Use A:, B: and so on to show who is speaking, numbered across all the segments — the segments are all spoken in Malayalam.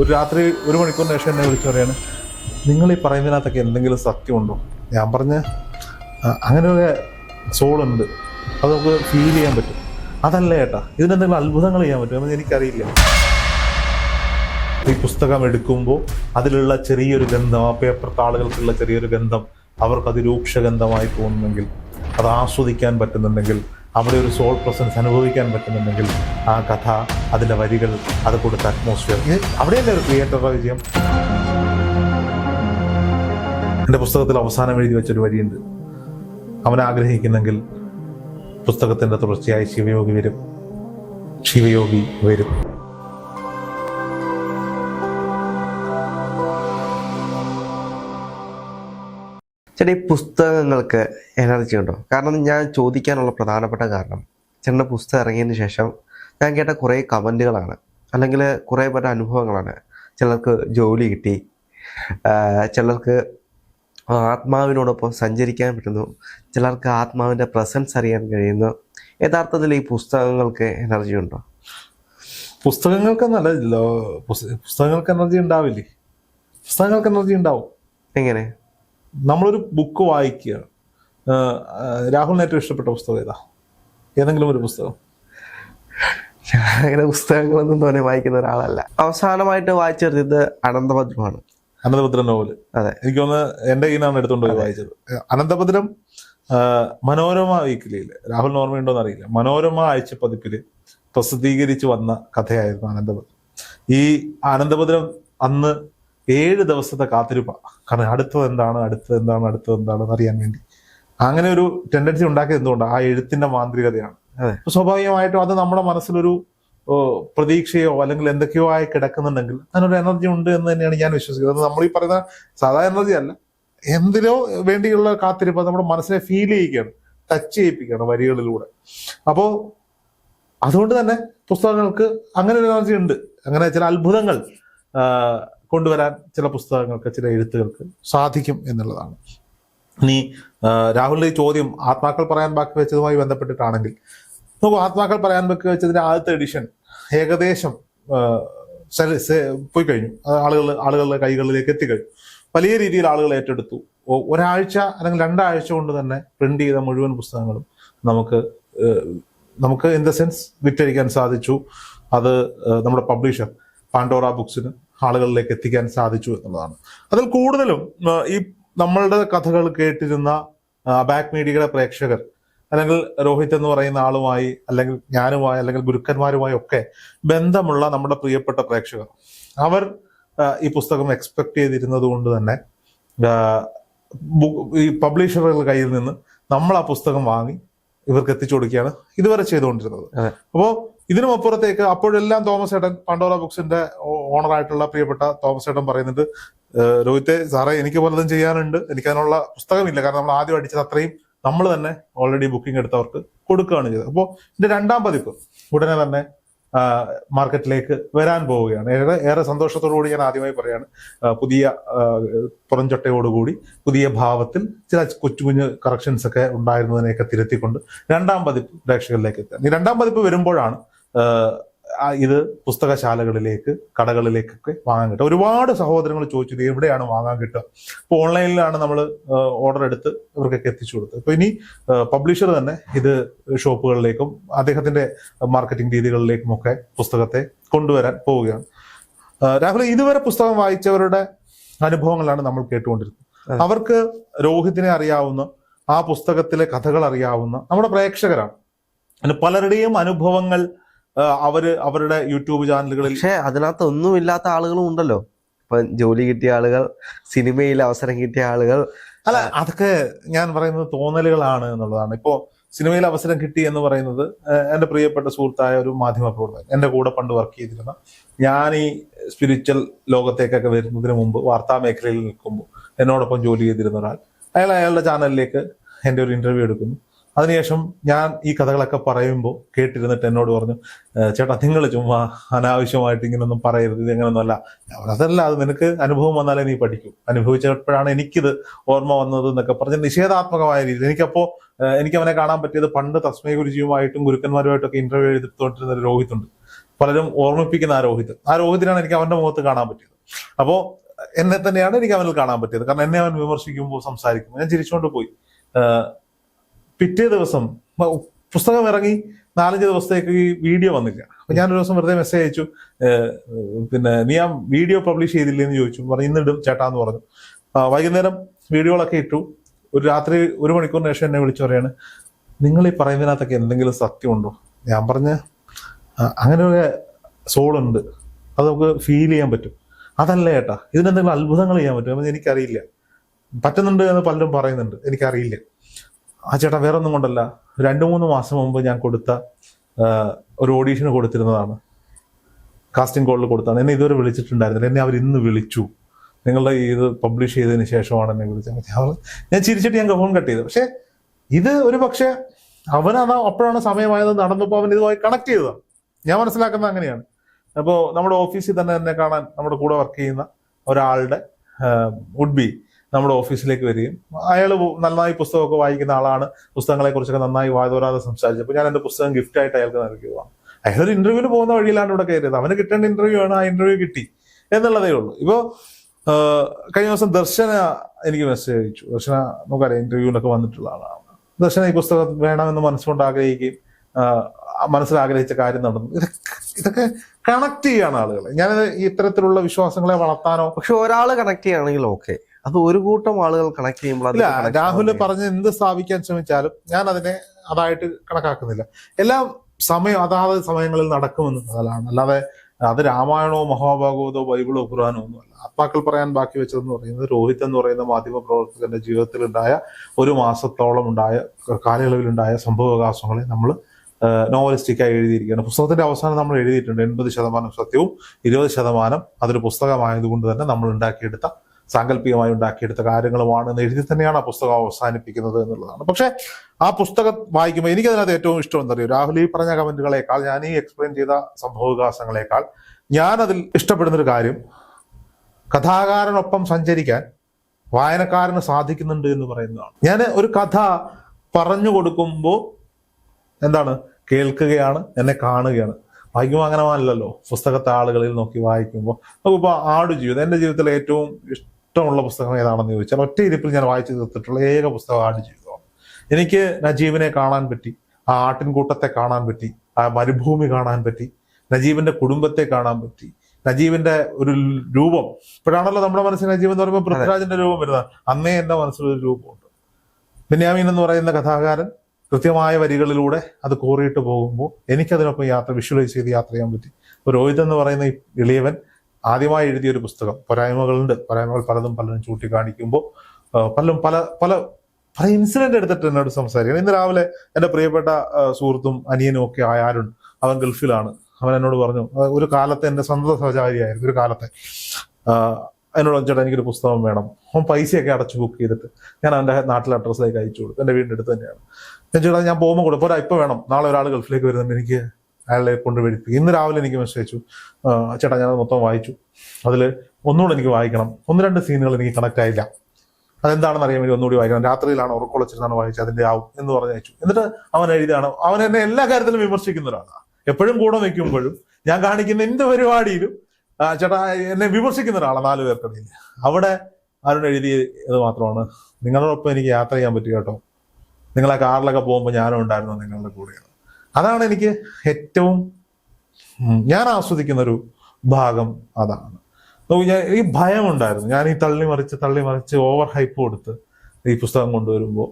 A: ഒരു രാത്രി ഒരു മണിക്കൂർ ശേഷം എന്നെ വിളിച്ചു പറയാണ് നിങ്ങൾ ഈ പറയുന്നതിനകത്തൊക്കെ എന്തെങ്കിലും സത്യമുണ്ടോ? ഞാൻ പറഞ്ഞ അങ്ങനെ ഒരു സോളുണ്ട്. അത് നമുക്ക് ഫീൽ ചെയ്യാൻ പറ്റും. അതല്ല ഏട്ടാ ഇതിനെന്തെങ്കിലും അത്ഭുതങ്ങൾ ചെയ്യാൻ പറ്റും എന്ന് എനിക്കറിയില്ല. ഈ പുസ്തകം എടുക്കുമ്പോൾ അതിലുള്ള ചെറിയൊരു ഗന്ധം ആ പേപ്പർ താളുകൾക്കുള്ള ചെറിയൊരു ഗന്ധം അവർക്ക് അതിരൂക്ഷ ഗന്ധമായി തോന്നുന്നെങ്കിൽ അത് ആസ്വദിക്കാൻ പറ്റുന്നുണ്ടെങ്കിൽ അവിടെ ഒരു സോൾ പ്രസൻസ് അനുഭവിക്കാൻ പറ്റുന്നുണ്ടെങ്കിൽ ആ കഥ അതിന്റെ വരികൾ അത് കൊടുത്ത അറ്റ്മോസ്ഫിയർ അവിടെയല്ലേ ഒരു ക്രിയേറ്ററുടെ വിജയം? എന്റെ പുസ്തകത്തിൽ അവസാനം എഴുതി വെച്ചൊരു വരിയുണ്ട്. അവൻ ആഗ്രഹിക്കുന്നെങ്കിൽ പുസ്തകത്തിന്റെ തുടർച്ചയായി ശിവയോഗി വരും. ശിവയോഗി വരും.
B: ചേട്ടാ ഈ പുസ്തകങ്ങൾക്ക് എനർജി ഉണ്ടോ? കാരണം ഞാൻ ചോദിക്കാനുള്ള പ്രധാനപ്പെട്ട കാരണം ചേട്ടന്റെ പുസ്തകം ഇറങ്ങിയതിന് ശേഷം ഞാൻ കേട്ട കുറേ കമന്റുകളാണ് അല്ലെങ്കിൽ കുറേ പേരുടെ അനുഭവങ്ങളാണ്. ചിലർക്ക് ജോലി കിട്ടി ചിലർക്ക് ആത്മാവിനോടൊപ്പം സഞ്ചരിക്കാൻ പറ്റുന്നു ചിലർക്ക് ആത്മാവിന്റെ പ്രസൻസ് അറിയാൻ കഴിയുന്നു. യഥാർത്ഥത്തിൽ ഈ പുസ്തകങ്ങൾക്ക് എനർജി ഉണ്ടോ?
A: പുസ്തകങ്ങൾക്ക് നല്ല പുസ്തകങ്ങൾക്ക് എനർജി ഉണ്ടാവില്ലേ? പുസ്തകങ്ങൾക്ക് എനർജി ഉണ്ടാവും.
B: എങ്ങനെ?
A: നമ്മളൊരു ബുക്ക് വായിക്കുക. രാഹുലിന് ഏറ്റവും ഇഷ്ടപ്പെട്ട പുസ്തകം ഏതാ? ഏതെങ്കിലും ഒരു പുസ്തകം.
B: ഞാൻ അങ്ങനെ പുസ്തകങ്ങളൊന്നും തോന്നെ വായിക്കുന്ന ഒരാളല്ല. അവസാനമായിട്ട് വായിച്ചെടുത്തത് അനന്തഭദ്രമാണ്.
A: അനന്തഭദ്രം നോവൽ
B: അതെ.
A: എനിക്ക് തോന്നുന്നു എന്റെ കയ്യിലാണ് എടുത്തുകൊണ്ട് പോയി വായിച്ചത്. അനന്തഭദ്രം മനോരമ വീക്കിലിയിൽ രാഹുൽ ഓർമ്മയുണ്ടോ അറിയില്ല. മനോരമ ആഴ്ച പതിപ്പിൽ പ്രസിദ്ധീകരിച്ചു വന്ന കഥയായിരുന്നു അനന്തഭദ്രം. ഈ അനന്തഭദ്രം അന്ന് ഏഴ് ദിവസത്തെ കാത്തിരിപ്പാണ് കാരണം അടുത്തത് എന്താണ് അടുത്തത് എന്താണ് അടുത്തത് എന്താണെന്ന് അറിയാൻ വേണ്ടി. അങ്ങനെ ഒരു ടെൻഡൻസി ഉണ്ടാക്കിയത് എന്തുകൊണ്ടാണ് ആ എഴുത്തിന്റെ മാന്ത്രികതയാണ്. അപ്പൊ സ്വാഭാവികമായിട്ടും അത് നമ്മുടെ മനസ്സിലൊരു പ്രതീക്ഷയോ അല്ലെങ്കിൽ എന്തൊക്കെയോ ആയി കിടക്കുന്നുണ്ടെങ്കിൽ അതിനൊരു എനർജി ഉണ്ട് എന്ന് തന്നെയാണ് ഞാൻ വിശ്വസിക്കുന്നത്. നമ്മൾ ഈ പറയുന്ന സാധാ എനർജി അല്ല. എന്തിനോ വേണ്ടിയുള്ള കാത്തിരിപ്പ് നമ്മുടെ മനസ്സിനെ ഫീൽ ചെയ്യിക്കുകയാണ്. ടച്ച് ചെയ്യിപ്പിക്കുകയാണ് വരികളിലൂടെ. അപ്പോൾ അതുകൊണ്ട് തന്നെ പുസ്തകങ്ങൾക്ക് അങ്ങനെ ഒരു എനർജി ഉണ്ട്. അങ്ങനെ ചില അത്ഭുതങ്ങൾ കൊണ്ടുവരാൻ ചില പുസ്തകങ്ങൾക്ക് ചില എഴുത്തുകൾക്ക് സാധിക്കും എന്നുള്ളതാണ്. ഇനി രാഹുലിന്റെ ഈ ചോദ്യം ആത്മാക്കൾ പറയാൻ ബാക്കി വെച്ചതുമായി ബന്ധപ്പെട്ടിട്ടാണെങ്കിൽ നോക്കൂ ആത്മാക്കൾ പറയാൻ ബാക്കി വെച്ചതിന്റെ ആദ്യത്തെ എഡിഷൻ ഏകദേശം പോയി കഴിഞ്ഞു. ആളുകൾ ആളുകളുടെ കൈകളിലേക്ക് എത്തിക്കഴിഞ്ഞു. വലിയ രീതിയിൽ ആളുകൾ ഏറ്റെടുത്തു. ഒരാഴ്ച അല്ലെങ്കിൽ രണ്ടാഴ്ച കൊണ്ട് തന്നെ പ്രിന്റ് ചെയ്ത മുഴുവൻ പുസ്തകങ്ങളും നമുക്ക് നമുക്ക് ഇൻ ദ സെൻസ് വിറ്റഴിക്കാൻ സാധിച്ചു. അത് നമ്മുടെ പബ്ലിഷർ പാൻഡോറ ബുക്സിന് ആളുകളിലേക്ക് എത്തിക്കാൻ സാധിച്ചു എന്നുള്ളതാണ്. അതിൽ കൂടുതലും ഈ നമ്മളുടെ കഥകൾ കേട്ടിരുന്ന ബാക്ക് മീഡിയയുടെ പ്രേക്ഷകർ അല്ലെങ്കിൽ രോഹിത് എന്ന് പറയുന്ന ആളുമായി അല്ലെങ്കിൽ ഞാനുമായി അല്ലെങ്കിൽ ഗുരുക്കന്മാരുമായി ഒക്കെ ബന്ധമുള്ള നമ്മുടെ പ്രിയപ്പെട്ട പ്രേക്ഷകർ. അവർ ഈ പുസ്തകം എക്സ്പെക്ട് ചെയ്തിരുന്നത് കൊണ്ട് തന്നെ ഈ പബ്ലിഷറുകളുടെ കയ്യിൽ നിന്ന് നമ്മൾ ആ പുസ്തകം വാങ്ങി ഇവർക്ക് എത്തിച്ചു കൊടുക്കുകയാണ് ഇതുവരെ ചെയ്തുകൊണ്ടിരുന്നത്.
B: അതെ.
A: ഇതിനും അപ്പുറത്തേക്ക് അപ്പോഴെല്ലാം തോമസ് ഏട്ടൻ പണ്ടോറ ബുക്സിന്റെ ഓണറായിട്ടുള്ള പ്രിയപ്പെട്ട തോമസ് ഏട്ടൻ പറയുന്നുണ്ട്. "ഏഹ് രോഹിത്തെ സാറേ എനിക്ക് പലതും ചെയ്യാനുണ്ട്. എനിക്ക് അതിനുള്ള പുസ്തകമില്ല. കാരണം നമ്മൾ ആദ്യം അടിച്ചത് അത്രയും നമ്മൾ തന്നെ ഓൾറെഡി ബുക്കിംഗ് എടുത്തവർക്ക് കൊടുക്കുകയാണ് ചെയ്തത്. അപ്പോൾ ഇതിന്റെ രണ്ടാം പതിപ്പ് ഉടനെ തന്നെ മാർക്കറ്റിലേക്ക് വരാൻ പോവുകയാണ്. ഏറെ ഏറെ സന്തോഷത്തോടു കൂടി ഞാൻ ആദ്യമായി പറയാണ് പുതിയ പുറഞ്ചൊട്ടയോടുകൂടി പുതിയ ഭാവത്തിൽ ചില കൊച്ചു കുഞ്ഞു കറക്ഷൻസ് ഒക്കെ ഉണ്ടായിരുന്നതിനെയൊക്കെ തിരുത്തിക്കൊണ്ട് രണ്ടാം പതിപ്പ് പ്രേക്ഷകരിലേക്ക് എത്തുക. രണ്ടാം പതിപ്പ് വരുമ്പോഴാണ് ഇത് പുസ്തകശാലകളിലേക്ക് കടകളിലേക്കൊക്കെ വാങ്ങാൻ കിട്ടുക ഒരുപാട് സഹോദരങ്ങൾ ചോദിച്ചു ഇത് എവിടെയാണ് വാങ്ങാൻ കിട്ടുക? ഇപ്പോൾ ഓൺലൈനിലാണ് നമ്മൾ ഓർഡർ എടുത്ത് ഇവർക്കൊക്കെ എത്തിച്ചു കൊടുത്തത്. അപ്പോൾ ഇനി പബ്ലിഷർ തന്നെ ഇത് ഷോപ്പുകളിലേക്കും അദ്ദേഹത്തിന്റെ മാർക്കറ്റിംഗ് രീതികളിലേക്കും ഒക്കെ പുസ്തകത്തെ കൊണ്ടുവരാൻ പോവുകയാണ്. രാഹുൽ ഇതുവരെ പുസ്തകം വായിച്ചവരുടെ അനുഭവങ്ങളാണ് നമ്മൾ കേട്ടുകൊണ്ടിരുന്നത്. അവർക്ക് രോഹിതിനെ അറിയാവുന്ന ആ പുസ്തകത്തിലെ കഥകൾ അറിയാവുന്ന നമ്മുടെ പ്രേക്ഷകരാണ്. പലരുടെയും അനുഭവങ്ങൾ അവർ അവരുടെ യൂട്യൂബ് ചാനലുകളിൽ
B: പക്ഷെ അതിനകത്ത് ഒന്നുമില്ലാത്ത ആളുകളും ഉണ്ടല്ലോ. ഇപ്പൊ ജോലി കിട്ടിയ ആളുകൾ സിനിമയിൽ അവസരം കിട്ടിയ ആളുകൾ.
A: അല്ല അതൊക്കെ ഞാൻ പറയുന്നത് തോന്നലുകളാണ് എന്നുള്ളതാണ്. ഇപ്പോ സിനിമയിൽ അവസരം കിട്ടി എന്ന് പറയുന്നത് എന്റെ എന്റെ പ്രിയപ്പെട്ട സുഹൃത്തായ ഒരു മാധ്യമ പ്രവർത്തകൻ എന്റെ കൂടെ പണ്ട് വർക്ക് ചെയ്തിരുന്ന ഞാൻ ഈ സ്പിരിച്വൽ ലോകത്തേക്കൊക്കെ വരുന്നതിന് മുമ്പ് വാർത്താ മേഖലയിൽ നിൽക്കുമ്പോൾ എന്നോടൊപ്പം ജോലി ചെയ്തിരുന്ന ഒരാൾ. അയാൾ അയാളുടെ ചാനലിലേക്ക് എന്റെ ഒരു ഇന്റർവ്യൂ എടുക്കുന്നു. അതിനുശേഷം ഞാൻ ഈ കഥകളൊക്കെ പറയുമ്പോൾ കേട്ടിരുന്നിട്ട് എന്നോട് പറഞ്ഞു ചേട്ടാ നിങ്ങൾ ചുമ്മാ അനാവശ്യമായിട്ട് ഇങ്ങനൊന്നും പറയരുത് ഇത് അങ്ങനെയൊന്നുമല്ല ഞാൻ അതല്ല അത് നിനക്ക് അനുഭവം വന്നാലേ നീ പഠിക്കും. അനുഭവിച്ചപ്പോഴാണ് എനിക്കിത് ഓർമ്മ വന്നത് എന്നൊക്കെ പറഞ്ഞ് നിഷേധാത്മകമായ രീതിയിൽ. എനിക്കപ്പോൾ എനിക്ക് അവനെ കാണാൻ പറ്റിയത് പണ്ട് തസ്മയ ഗുരുജിയുമായിട്ടും ഗുരുക്കന്മാരുമായിട്ടൊക്കെ ഇന്റർവ്യൂ എടുത്തോണ്ടിരുന്ന ഒരു രോഹിത്തുണ്ട് പലരും ഓർമ്മിപ്പിക്കുന്ന ആ രോഹിത്. ആ രോഹിതിനാണ് എനിക്ക് അവന്റെ മുഖത്ത് കാണാൻ പറ്റിയത്. അപ്പോൾ എന്നെ തന്നെയാണ് എനിക്ക് അവനിൽ കാണാൻ പറ്റിയത്. കാരണം എന്നെ അവൻ വിമർശിക്കുമ്പോൾ സംസാരിക്കുമ്പോൾ ഞാൻ ചിരിച്ചുകൊണ്ട് പോയി. പിറ്റേ ദിവസം പുസ്തകം ഇറങ്ങി നാലഞ്ച് ദിവസത്തേക്ക് ഈ വീഡിയോ വന്നില്ല. അപ്പൊ ഞാനൊരു ദിവസം വെറുതെ മെസ്സേജ് അയച്ചു പിന്നെ നീ ആ വീഡിയോ പബ്ലിഷ് ചെയ്തില്ലേ എന്ന് ചോദിച്ചു. പറഞ്ഞു ഇന്ന് ഇടും ചേട്ടാന്ന് പറഞ്ഞു. വൈകുന്നേരം വീഡിയോകളൊക്കെ ഇട്ടു. ഒരു രാത്രി ഒരു മണിക്കൂറിന് ശേഷം എന്നെ വിളിച്ചു പറയാണ് നിങ്ങൾ ഈ പറയുന്നതിനകത്തൊക്കെ എന്തെങ്കിലും സത്യമുണ്ടോ? ഞാൻ പറഞ്ഞ അങ്ങനെ ഒരു സോൾ ഉണ്ട് അത് നമുക്ക് ഫീൽ ചെയ്യാൻ പറ്റും. അതല്ല ചേട്ടാ ഇതിനെന്തെങ്കിലും അത്ഭുതങ്ങൾ ചെയ്യാൻ പറ്റും? എനിക്കറിയില്ല. പറ്റുന്നുണ്ട് എന്ന് പലരും പറയുന്നുണ്ട്. എനിക്കറിയില്ല. ആ ചേട്ടാ വേറെ ഒന്നും കൊണ്ടല്ല. രണ്ടു മൂന്ന് മാസം മുമ്പ് ഞാൻ കൊടുത്ത ഒരു ഓഡീഷന് കൊടുത്തിരുന്നതാണ്. കാസ്റ്റിംഗ് കോളിൽ കൊടുത്താണ്. എന്നെ ഇതുവരെ വിളിച്ചിട്ടുണ്ടായിരുന്നില്ല. എന്നെ അവർ ഇന്ന് വിളിച്ചു. നിങ്ങളുടെ ഇത് പബ്ലിഷ് ചെയ്തതിന് ശേഷമാണ് എന്നെ വിളിച്ചത്. ഞാൻ ചിരിച്ചിട്ട് ഞങ്ങൾക്ക് ഫോൺ കട്ട് ചെയ്തു. പക്ഷേ ഇത് ഒരു പക്ഷേ അവനതാ അപ്പോഴാണ് സമയമായത് നടന്നപ്പോൾ അവൻ ഇതുമായി കണക്ട് ചെയ്തതാണ് ഞാൻ മനസ്സിലാക്കുന്നത് അങ്ങനെയാണ്. അപ്പോൾ നമ്മുടെ ഓഫീസിൽ തന്നെ എന്നെ കാണാൻ നമ്മുടെ കൂടെ വർക്ക് ചെയ്യുന്ന ഒരാളുടെ വുഡ് ബി നമ്മുടെ ഓഫീസിലേക്ക് വരികയും അയാൾ നന്നായി പുസ്തകമൊക്കെ വായിക്കുന്ന ആളാണ്. പുസ്തകങ്ങളെ കുറിച്ചൊക്കെ നന്നായി വാതോരാതെ സംസാരിച്ചപ്പോൾ ഞാൻ എന്റെ പുസ്തകം ഗിഫ്റ്റ് ആയിട്ട് അയാൾക്ക് നൽകുകയാണ് അയാൾ ഒരു ഇന്റർവ്യൂവിന് പോകുന്ന വഴിയിലാണ് ഇവിടെ കയറിയത്. അവന് കിട്ടേണ്ട ഇന്റർവ്യൂ ആണ് ആ ഇന്റർവ്യൂ കിട്ടി എന്നുള്ളതേ ഉള്ളൂ. ഇപ്പോ കഴിഞ്ഞ ദിവസം ദർശന എനിക്ക് മെസ്സേജ് അയച്ചു. ദർശന നമുക്കറിയാം ഇന്റർവ്യൂവിനൊക്കെ വന്നിട്ടുള്ള ആളാണ്. ദർശന ഈ പുസ്തകം വേണമെന്ന് മനസ്സുകൊണ്ട് ആഗ്രഹിക്കുകയും മനസ്സിൽ ആഗ്രഹിച്ച കാര്യം നടന്നു. ഇതൊക്കെ ഇതൊക്കെ കണക്ട് ചെയ്യാണ് ആളുകൾ ഞാൻ ഇത്തരത്തിലുള്ള വിശ്വാസങ്ങളെ വളർത്താനോ
B: പക്ഷെ ഒരാൾ കണക്ട് ചെയ്യുകയാണെങ്കിൽ ഓക്കെ അത് ഒരു കൂട്ടം ആളുകൾ കണക്ട് ചെയ്യുമ്പോൾ
A: രാഹുൽ. പറഞ്ഞ് എന്ത് സ്ഥാപിക്കാൻ ശ്രമിച്ചാലും ഞാൻ അതിനെ അതായിട്ട് കണക്കാക്കുന്നില്ല. എല്ലാം സമയം അതാത് സമയങ്ങളിൽ നടക്കുമെന്നുള്ളതാണ് അല്ലാതെ അത് രാമായണമോ മഹാഭാഗവതോ ബൈബിളോ ഖുറാനോ ഒന്നുമല്ല അപ്പാക്കൾ പറയാൻ ബാക്കി വെച്ചതെന്ന് പറയുന്നത് രോഹിത് എന്ന് പറയുന്ന മാധ്യമ പ്രവർത്തകന്റെ ജീവിതത്തിൽ ഉണ്ടായ ഒരു മാസത്തോളം ഉണ്ടായ കാലയളവിലുണ്ടായ സംഭവവികാസങ്ങളെ നമ്മൾ നോവലിസ്റ്റിക്കായി എഴുതിയിരിക്കുകയാണ്. പുസ്തകത്തിന്റെ അവസാനം നമ്മൾ എഴുതിയിട്ടുണ്ട്. എൺപത് ശതമാനം സത്യവും ഇരുപത് ശതമാനം അതൊരു പുസ്തകമായതുകൊണ്ട് തന്നെ നമ്മൾ ഉണ്ടാക്കിയെടുത്ത സാങ്കല്പികമായി ഉണ്ടാക്കിയെടുത്ത കാര്യങ്ങളുമാണ് എന്ന് എഴുതി തന്നെയാണ് ആ പുസ്തകം അവസാനിപ്പിക്കുന്നത് എന്നുള്ളതാണ്. പക്ഷേ ആ പുസ്തകം വായിക്കുമ്പോൾ എനിക്കതിനകത്ത് ഏറ്റവും ഇഷ്ടം എന്താ അറിയോ രാഹുൽ ഈ പറഞ്ഞ കമന്റുകളെക്കാൾ ഞാൻ ഈ എക്സ്പ്ലെയിൻ ചെയ്ത സംഭവവികാസങ്ങളെക്കാൾ ഞാൻ അതിൽ ഇഷ്ടപ്പെടുന്ന ഒരു കാര്യം കഥാകാരനൊപ്പം സഞ്ചരിക്കാൻ വായനക്കാരന് സാധിക്കുന്നുണ്ട് എന്ന് പറയുന്നതാണ്. ഞാൻ ഒരു കഥ പറഞ്ഞു കൊടുക്കുമ്പോൾ എന്താണ്? കേൾക്കുകയാണ് എന്നെ കാണുകയാണ്. വായിക്കുമ്പോൾ അങ്ങനെ അല്ലല്ലോ പുസ്തകത്തെ ആളുകളിൽ നോക്കി വായിക്കുമ്പോൾ നമുക്കിപ്പോൾ ആടുജീവിതം എന്റെ ജീവിതത്തിലെ ഏറ്റവും ഇഷ്ടമുള്ള പുസ്തകം ഏതാണെന്ന് ചോദിച്ചാൽ ഒറ്റ ഇരിപ്പിൽ ഞാൻ വായിച്ചു തീർത്തിട്ടുള്ള ഏക പുസ്തകമാണ് ജീവിതം എനിക്ക് നജീബിനെ കാണാൻ പറ്റി ആ ആട്ടിൻകൂട്ടത്തെ കാണാൻ പറ്റി ആ മരുഭൂമി കാണാൻ പറ്റി നജീബിന്റെ കുടുംബത്തെ കാണാൻ പറ്റി നജീബിന്റെ ഒരു രൂപം. ഇപ്പോഴാണല്ലോ നമ്മുടെ മനസ്സിൽ നജീബ് എന്ന് പറയുമ്പോൾ പൃഥ്വിരാജിന്റെ രൂപം വരുന്നത്. അന്നേ എന്റെ മനസ്സിലൊരു രൂപമുണ്ട്. ബെന്യാമീൻ എന്ന് പറയുന്ന കഥാകാരൻ കൃത്യമായ വരികളിലൂടെ അത് കോറിയിട്ട് പോകുമ്പോൾ എനിക്കതിനൊപ്പം യാത്ര വിഷ്വലൈസ് ചെയ്ത് യാത്ര ചെയ്യാൻ പറ്റി. രോഹിത് എന്ന് പറയുന്ന ഇളിയവൻ ആദ്യമായി എഴുതിയ ഒരു പുസ്തകം. പോരായ്മകളുണ്ട്. പോരായ്മകൾ പലതും പലരും ചൂണ്ടിക്കാണിക്കുമ്പോൾ പലരും പല പല പല ഇൻസിഡന്റ് എടുത്തിട്ട് എന്നോട് സംസാരിക്കണം ഇന്ന് രാവിലെ എന്റെ പ്രിയപ്പെട്ട സുഹൃത്തും അനിയനും ഒക്കെ ആയാലും അവൻ ഗൾഫിലാണ്. അവൻ എന്നോട് പറഞ്ഞു ഒരു കാലത്തെ എന്റെ സ്വന്തം സഹചാരിയായിരുന്നു ഒരു കാലത്തെ. എന്നോട് ചേട്ടാ എനിക്കൊരു പുസ്തകം വേണം. അവൻ പൈസയൊക്കെ അടച്ചു ബുക്ക് ചെയ്തിട്ട് ഞാൻ അവന്റെ നാട്ടിലെ അഡ്രസ്സിലേക്ക് അയച്ചു കൊടുത്തു. എന്റെ വീടിന്റെ അടുത്ത് തന്നെയാണ്. ഞാൻ ചേട്ടാ ഞാൻ പോകുമ്പോൾ കൂടെ പോരാ ഇപ്പം വേണം. നാളെ ഒരാൾ ഗൾഫിലേക്ക് വരുന്നുണ്ട്. എനിക്ക് അയാളെ കൊണ്ട് വരുത്തി ഇന്ന് രാവിലെ എനിക്ക് മെസ്സേജ് അയച്ചു. ചേട്ടാ ഞാനത് മൊത്തം വായിച്ചു. അതിൽ ഒന്നുകൂടെ എനിക്ക് വായിക്കണം. ഒന്ന് രണ്ട് സീനുകൾ എനിക്ക് കണക്ട് ആയില്ല. അതെന്താണെന്ന് അറിയാൻ വേണ്ടി ഒന്നുകൂടി വായിക്കണം. രാത്രിയിലാണ് ഉറക്കൊളച്ചിരുന്നാണ് വായിച്ചത്. അതിന്റെ ആവും എന്ന് പറഞ്ഞ് അയച്ചു. എന്നിട്ട് അവൻ എഴുതിയാണ് അവൻ എന്നെ എല്ലാ കാര്യത്തിലും വിമർശിക്കുന്ന ഒരാളാണ് എപ്പോഴും കൂടെ നിൽക്കുമ്പോഴും ഞാൻ കാണിക്കുന്ന എന്ത് പരിപാടിയിലും ചേട്ടാ എന്നെ വിമർശിക്കുന്ന ഒരാളാണ് നാല് പേർക്കിടയിൽ അവിടെ അരുൺ എഴുതിയത് മാത്രമാണ്. നിങ്ങളോടൊപ്പം എനിക്ക് യാത്ര ചെയ്യാൻ പറ്റും കേട്ടോ. നിങ്ങളെ കാറിലൊക്കെ പോകുമ്പോൾ ഞാനും ഉണ്ടായിരുന്നു നിങ്ങളുടെ കൂടെയാണ്. അതാണ് എനിക്ക് ഏറ്റവും ഞാൻ ആസ്വദിക്കുന്ന ഒരു ഭാഗം അതാണ്. ഞാൻ ഈ ഭയം ഉണ്ടായിരുന്നു ഞാൻ ഈ തള്ളി മറിച്ച് തള്ളി മറിച്ച് ഓവർ ഹൈപ്പ് കൊടുത്ത് ഈ പുസ്തകം കൊണ്ടുവരുമ്പോൾ